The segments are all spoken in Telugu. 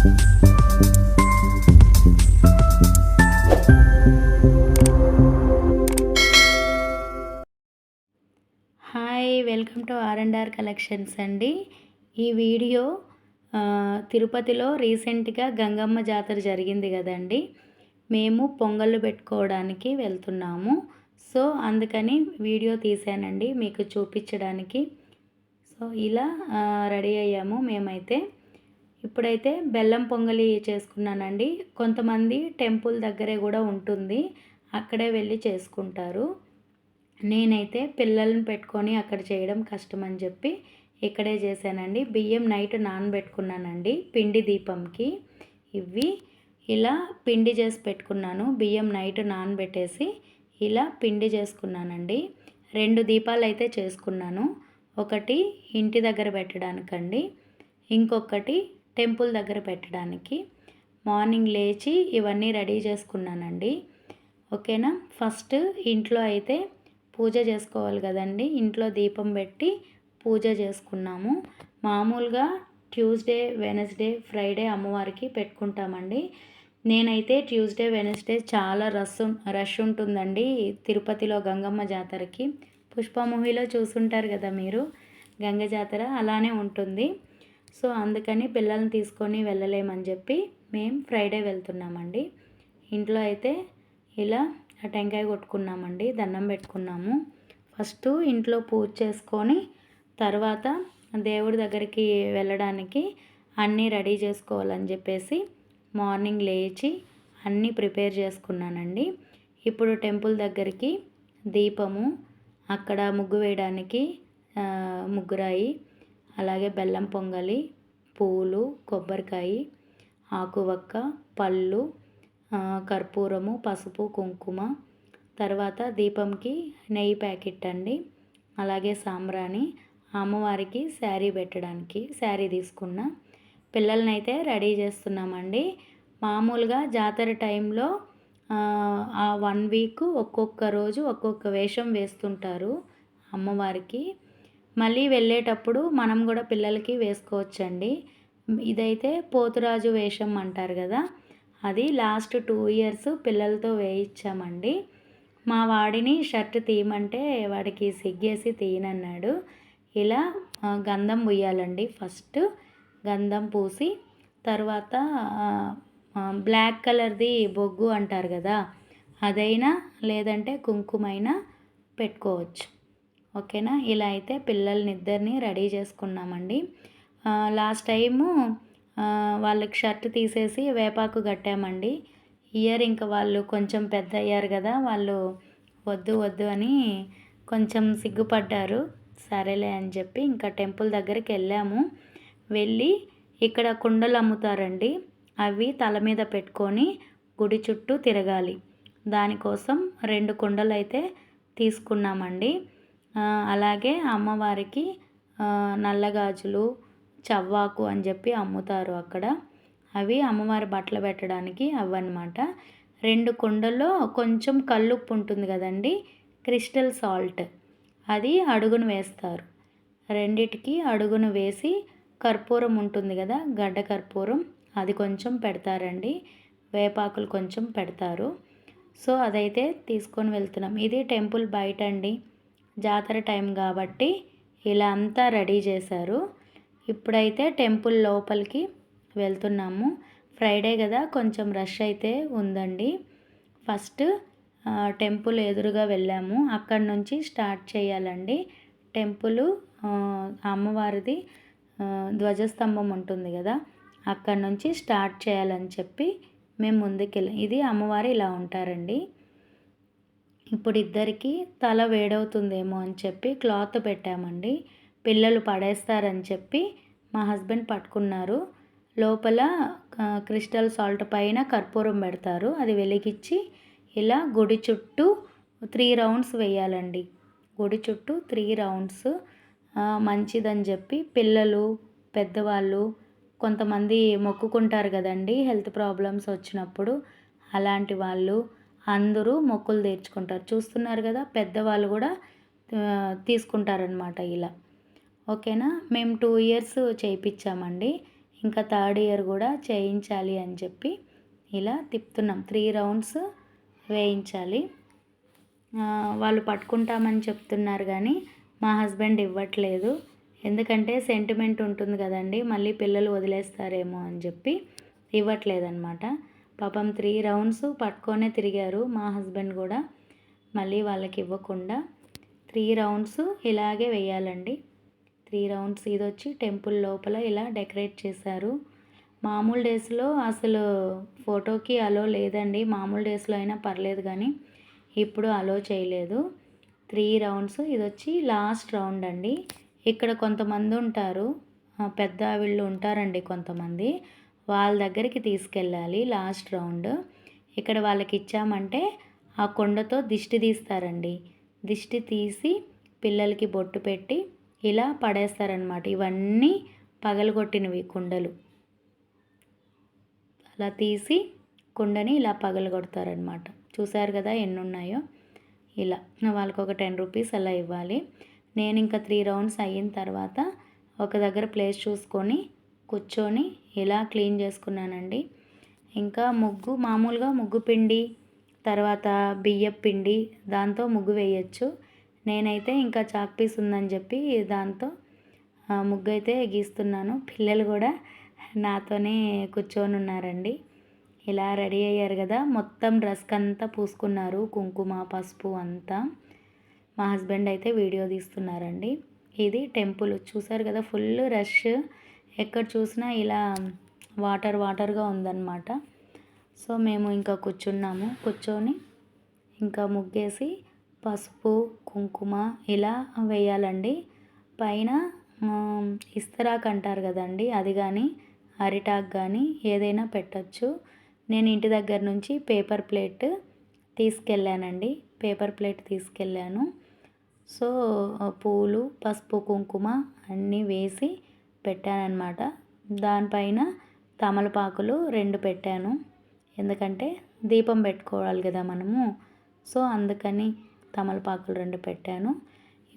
Hi welcome to R and R collections అండి. ఈ వీడియో తిరుపతిలో రీసెంట్గా గంగమ్మ జాతర జరిగింది కదండి. మేము పొంగళ్ళు పెట్టుకోవడానికి వెళ్తున్నాము. సో అందుకని వీడియో తీసానండి. మీకు చూపించడానికి. సో ఇలా రెడీ అయ్యాము మేమైతే. ఇప్పుడైతే బెల్లం పొంగలి చేసుకున్నానండి. కొంతమంది టెంపుల్ దగ్గరే కూడా ఉంటుంది. అక్కడే వెళ్ళి చేసుకుంటారు. నేనైతే పిల్లల్ని పెట్టుకొని అక్కడ చేయడం కష్టం అని చెప్పి ఇక్కడే చేశానండి. బియ్యం నైట్ నానబెట్టుకున్నానండి పిండి దీపంకి. ఇవి ఇలా పిండి చేసి పెట్టుకున్నాను. బియ్యం నైట్ నానబెట్టేసి ఇలా పిండి చేసుకున్నానండి. రెండు దీపాలు అయితే చేసుకున్నాను. ఒకటి ఇంటి దగ్గర పెట్టడానికండి. ఇంకొకటి టెంపుల్ దగ్గర పెట్టడానికి. మార్నింగ్ లేచి ఇవన్నీ రెడీ చేసుకున్నానండి. ఓకేనా? ఫస్ట్ ఇంట్లో అయితే పూజ చేసుకోవాలి కదండి. ఇంట్లో దీపం పెట్టి పూజ చేసుకున్నాము. మామూలుగా ట్యూస్డే వెనస్డే ఫ్రైడే అమ్మవారికి పెట్టుకుంటామండి. నేనైతే ట్యూస్డే వెనస్డే చాలా రష్ రష్ ఉంటుందండి తిరుపతిలో గంగమ్మ జాతరకి. పుష్ప మూవీలో చూసుంటారు కదా మీరు. గంగ జాతర అలానే ఉంటుంది. సో అందుకని పిల్లల్ని తీసుకొని వెళ్ళలేమని చెప్పి మేము ఫ్రైడే వెళ్తున్నామండి. ఇంట్లో అయితే ఇలా ఆ టెంకాయ కొట్టుకున్నామండి దండం పెట్టుకున్నాము. ఫస్ట్ ఇంట్లో పూజ చేసుకొని తర్వాత దేవుడి దగ్గరికి వెళ్ళడానికి అన్నీ రెడీ చేసుకోవాలని చెప్పేసి మార్నింగ్ లేచి అన్నీ ప్రిపేర్ చేసుకున్నానండి. ఇప్పుడు టెంపుల్ దగ్గరికి దీపము అక్కడ ముగ్గు వేయడానికి ముగ్గురాయి అలాగే బెల్లం పొంగలి పూలు కొబ్బరికాయ ఆకువక్క పళ్ళు కర్పూరము పసుపు కుంకుమ. తర్వాత దీపంకి నెయ్యి ప్యాకెట్ అండి. అలాగే సాంబ్రాణి. అమ్మవారికి శారీ పెట్టడానికి శారీ తీసుకున్న. పిల్లల్ని అయితే రెడీ చేస్తున్నామండి. మామూలుగా జాతర టైంలో ఆ వన్ వీక్ ఒక్కొక్క రోజు ఒక్కొక్క వేషం వేస్తుంటారు అమ్మవారికి. మళ్ళీ వెళ్ళేటప్పుడు మనం కూడా పిల్లలకి వేసుకోవచ్చండి. ఇదైతే పోతురాజు వేషం అంటారు కదా అది లాస్ట్ టూ ఇయర్స్ పిల్లలతో వేయించామండి. మా వాడిని షర్ట్ తీయమంటే వాడికి సిగ్గేసి తీయనన్నాడు. ఇలా గంధం పూయాలండి ఫస్ట్ గంధం పూసి తర్వాత బ్లాక్ కలర్ది బొగ్గు అంటారు కదా అదైనా లేదంటే కుంకుమైనా పెట్టుకోవచ్చు. ఓకేనా? ఇలా అయితే పిల్లల్ని ఇద్దరిని రెడీ చేసుకున్నామండి. లాస్ట్ టైము వాళ్ళకి షర్ట్ తీసేసి వేపాకు కట్టామండి. ఇయర్ ఇంకా వాళ్ళు కొంచెం పెద్ద అయ్యారు కదా వాళ్ళు వద్దు వద్దు అని కొంచెం సిగ్గుపడ్డారు. సరేలే అని చెప్పి ఇంకా టెంపుల్ దగ్గరికి వెళ్ళాము. వెళ్ళి ఇక్కడ కుండలు అమ్ముతారండి. అవి తల మీద పెట్టుకొని గుడి చుట్టూ తిరగాలి. దానికోసం రెండు కుండలు అయితే తీసుకున్నామండి. అలాగే అమ్మవారికి నల్లగాజులు చవ్వాకు అని చెప్పి అమ్ముతారు అక్కడ. అవి అమ్మవారి బట్టలు పెట్టడానికి అవన్నమాట రెండు కుండల్లో కొంచెం కల్లుప్పు ఉంటుంది కదండి క్రిస్టల్ సాల్ట్. అది అడుగును వేస్తారు. రెండిటికి అడుగును వేసి కర్పూరం ఉంటుంది కదా గడ్డ కర్పూరం అది కొంచెం పెడతారండి. వేపాకులు కొంచెం పెడతారు. సో అదైతే తీసుకొని వెళ్తున్నాం. ఇది టెంపుల్ బయట అండి జాతర టైం కాబట్టి ఇలా అంతా రెడీ చేశారు. ఇప్పుడైతే టెంపుల్ లోపలికి వెళ్తున్నాము. ఫ్రైడే కదా కొంచెం రష్ అయితే ఉందండి. ఫస్ట్ టెంపుల్ ఎదురుగా వెళ్ళాము. అక్కడ నుంచి స్టార్ట్ చేయాలండి. టెంపుల్ అమ్మవారిది ధ్వజస్తంభం ఉంటుంది కదా అక్కడ నుంచి స్టార్ట్ చేయాలని చెప్పి మేము ముందుకెళ్ళాం. ఇది అమ్మవారు ఇలా ఉంటారండి. ఇప్పుడు ఇద్దరికి తల వేడవుతుందేమో అని చెప్పి క్లాత్ పెట్టామండి. పిల్లలు పడేస్తారని చెప్పి మా హస్బెండ్ పట్టుకున్నారు. లోపల క్రిస్టల్ సాల్ట్ పైన కర్పూరం పెడతారు. అది వెలిగించి ఇలా గుడి చుట్టూ త్రీ రౌండ్స్ వేయాలండి. గుడి చుట్టూ త్రీ రౌండ్స్. మంచిదని చెప్పి పిల్లలు పెద్దవాళ్ళు కొంతమంది మొక్కుకుంటారు కదండి హెల్త్ ప్రాబ్లమ్స్ వచ్చినప్పుడు. అలాంటి వాళ్ళు అందరూ మొక్కులు తీర్చుకుంటారు. చూస్తున్నారు కదా పెద్దవాళ్ళు కూడా తీసుకుంటారనమాట ఇలా. ఓకేనా? మేము టూ ఇయర్స్ చేయించామండి ఇంకా థర్డ్ ఇయర్ కూడా చేయించాలి అని చెప్పి ఇలా తిప్పుతున్నాం. త్రీ రౌండ్స్ వేయించాలి. వాళ్ళు పట్టుకుంటామని చెప్తున్నారు కానీ మా హస్బెండ్ ఇవ్వట్లేదు. ఎందుకంటే సెంటిమెంట్ ఉంటుంది కదండి మళ్ళీ పిల్లలు వదిలేస్తారేమో అని చెప్పి ఇవ్వట్లేదన్నమాట. పాపం త్రీ రౌండ్స్ పట్టుకొనే తిరిగారు మా హస్బెండ్ కూడా. మళ్ళీ వాళ్ళకి ఇవ్వకుండా త్రీ రౌండ్స్ ఇలాగే వేయాలండి. త్రీ రౌండ్స్ ఇది వచ్చి టెంపుల్ లోపల ఇలా డెకరేట్ చేశారు. మామూలు డేస్లో అసలు ఫోటోకి అలో లేదండి. మామూలు డేస్లో అయినా పర్లేదు కానీ ఇప్పుడు అలో చేయలేదు. త్రీ రౌండ్స్ ఇది వచ్చి లాస్ట్ రౌండ్ అండి. ఇక్కడ కొంతమంది ఉంటారు. పెద్ద వీళ్ళు ఉంటారండి కొంతమంది. వాళ్ళ దగ్గరికి తీసుకెళ్ళాలి లాస్ట్ రౌండ్. ఇక్కడ వాళ్ళకి ఇచ్చామంటే ఆ కొండతో దిష్టి తీస్తారండి. దిష్టి తీసి పిల్లలకి బొట్టు పెట్టి ఇలా పడేస్తారనమాట ఇవన్నీ పగలగొట్టినవి కుండలు. అలా తీసి కుండని ఇలా పగలగొడతారనమాట చూసారు కదా ఎన్ని ఉన్నాయో ఇలా. వాళ్ళకి ఒక టెన్ రూపీస్ అలా ఇవ్వాలి. నేను ఇంకా త్రీ రౌండ్స్ అయిన తర్వాత ఒక దగ్గర ప్లేస్ చూసుకొని కూర్చొని ఇలా క్లీన్ చేసుకున్నానండి. ఇంకా ముగ్గు మామూలుగా ముగ్గు పిండి తర్వాత బియ్యం పిండి దాంతో ముగ్గు వేయచ్చు. నేనైతే ఇంకా చాక్ పీస్ ఉందని చెప్పి దాంతో ముగ్గు అయితే గీస్తున్నాను. పిల్లలు కూడా నాతోనే కూర్చొని ఉన్నారండి. ఇలా రెడీ అయ్యారు కదా. మొత్తం డ్రెస్కి అంతా పూసుకున్నారు. కుంకుమ పసుపు అంతా. మా హస్బెండ్ అయితే వీడియో తీస్తున్నారండి. ఇది టెంపుల్. చూసారు కదా ఫుల్ రష్. ఎక్కడ చూసినా ఇలా వాటర్ వాటర్గా ఉందన్నమాట. సో మేము ఇంకా కూర్చున్నాము. కూర్చొని ఇంకా ముగ్గేసి పసుపు కుంకుమ ఇలా వేయాలండి. పైన ఇస్తరాక్ అంటారు కదండి అది కానీ అరిటాక్ కానీ ఏదైనా పెట్టచ్చు. నేను ఇంటి దగ్గర నుంచి పేపర్ ప్లేట్ తీసుకెళ్ళానండి. పేపర్ ప్లేట్ తీసుకెళ్ళాను. సో పూలు పసుపు కుంకుమ అన్నీ వేసి పెట్టానన్నమాట. దానిపైన తమలపాకులు రెండు పెట్టాను. ఎందుకంటే దీపం పెట్టుకోవాలి కదా మనము. సో అందుకని తమలపాకులు రెండు పెట్టాను.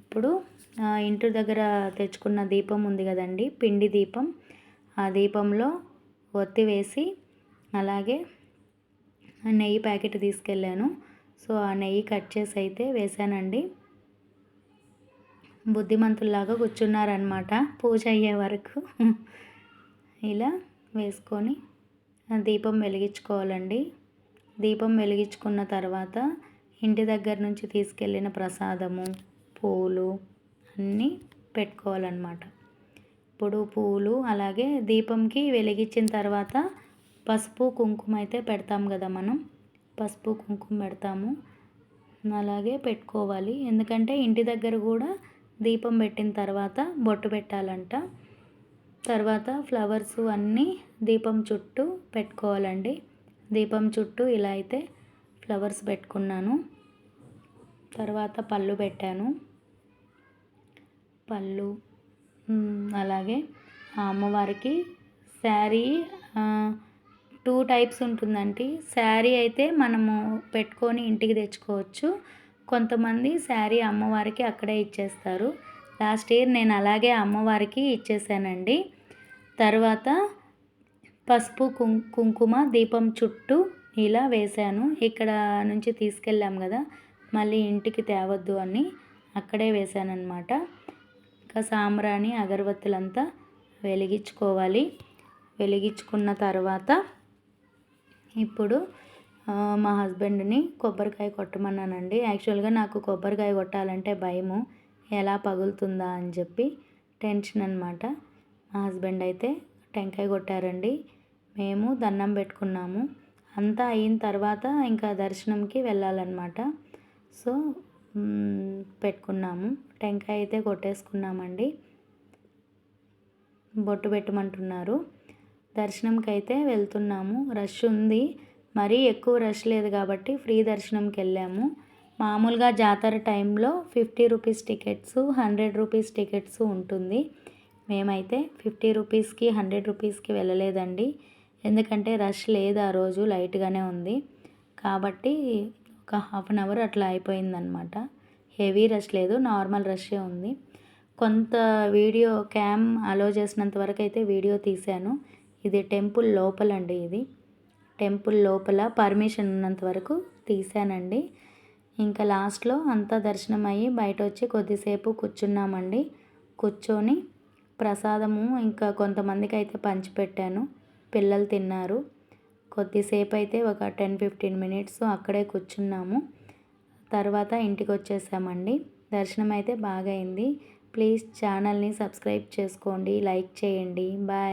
ఇప్పుడు ఇంటి దగ్గర తెచ్చుకున్న దీపం ఉంది కదండి పిండి దీపం. ఆ దీపంలో ఒత్తి వేసి అలాగే నెయ్యి ప్యాకెట్ తీసుకెళ్ళాను. సో ఆ నెయ్యి కట్ చేసి అయితే వేసానండి బుద్ధిమంతుల్లాగా కూర్చున్నారనమాట పూజ అయ్యే వరకు ఇలా వేసుకొని దీపం వెలిగించుకోవాలండి. దీపం వెలిగించుకున్న తర్వాత ఇంటి దగ్గర నుంచి తీసుకెళ్ళిన ప్రసాదము పూలు అన్నీ పెట్టుకోవాలన్నమాట. ఇప్పుడు పూలు అలాగే దీపంకి వెలిగించిన తర్వాత పసుపు కుంకుమ అయితే పెడతాం కదా మనం. పసుపు కుంకుమ పెడతాము. అలాగే పెట్టుకోవాలి. ఎందుకంటే ఇంటి దగ్గర కూడా దీపం పెట్టిన తర్వాత బొట్టు పెట్టాలంట. తర్వాత ఫ్లవర్స్ అన్నీ దీపం చుట్టూ పెట్టుకోవాలండి. దీపం చుట్టూ ఇలా అయితే ఫ్లవర్స్ పెట్టుకున్నాను. తర్వాత పళ్ళు పెట్టాను. పళ్ళు అలాగే అమ్మవారికి శారీ టూ టైప్స్ ఉంటుందండి. శారీ అయితే మనము పెట్టుకొని ఇంటికి తెచ్చుకోవచ్చు. కొంతమంది శారీ అమ్మవారికి అక్కడే ఇచ్చేస్తారు. లాస్ట్ ఇయర్ నేను అలాగే అమ్మవారికి ఇచ్చేసానండి. తర్వాత పసుపు కుంకుమ దీపం చుట్టూ ఇలా వేశాను. ఇక్కడ నుంచి తీసుకెళ్ళాం కదా మళ్ళీ ఇంటికి తేవద్దు అని అక్కడే వేశానమాట ఇంకా సాంబ్రాణి అగరబత్తులంతా వెలిగించుకోవాలి. వెలిగించుకున్న తర్వాత ఇప్పుడు మా హస్బెండ్ని కొబ్బరికాయ కొట్టమన్నానండి. యాక్చువల్గా నాకు కొబ్బరికాయ కొట్టాలంటే భయము. ఎలా పగులుతుందా అని చెప్పి టెన్షన్ అనమాట మా హస్బెండ్ అయితే టెంకాయ కొట్టారండి. మేము దండం పెట్టుకున్నాము. అంతా అయిన తర్వాత ఇంకా దర్శనంకి వెళ్ళాలన్నమాట. సో పెట్టుకున్నాము. టెంకాయ అయితే కొట్టేసుకున్నామండి. బొట్టు పెట్టమంటున్నారు. దర్శనంకి అయితే వెళ్తున్నాము. రష్ ఉంది. మరీ ఎక్కువ రష్ లేదు కాబట్టి ఫ్రీ దర్శనంకి వెళ్ళాము. మామూలుగా జాతర టైంలో fifty rupees tickets hundred rupees tickets ఉంటుంది. మేమైతే ఫిఫ్టీ రూపీస్కి హండ్రెడ్ రూపీస్కి వెళ్ళలేదండి. ఎందుకంటే రష్ లేదు ఆ రోజు లైట్గానే ఉంది. కాబట్టి ఒక హాఫ్ అన్ అవర్ అట్లా అయిపోయిందనమాట హెవీ రష్ లేదు నార్మల్ రష్ే ఉంది. కొంత వీడియో క్యామ్ అలో చేసినంత వరకు అయితే వీడియో తీశాను. ఇది టెంపుల్ లోపలండి ఇది. టెంపుల్ లోపల పర్మిషన్ ఉన్నంత వరకు తీసానండి ఇంకా లాస్ట్లో అంతా దర్శనం అయ్యి బయట వచ్చి కొద్దిసేపు కూర్చున్నామండి. కూర్చొని ప్రసాదము ఇంకా కొంతమందికి అయితే పంచిపెట్టాను. పిల్లలు తిన్నారు. కొద్దిసేపు అయితే ఒక టెన్ ఫిఫ్టీన్ మినిట్స్ అక్కడే కూర్చున్నాము. తర్వాత ఇంటికి వచ్చేసామండి దర్శనం అయితే బాగా అయింది ప్లీజ్ ఛానల్ని సబ్స్క్రైబ్ చేసుకోండి లైక్ చేయండి. బాయ్.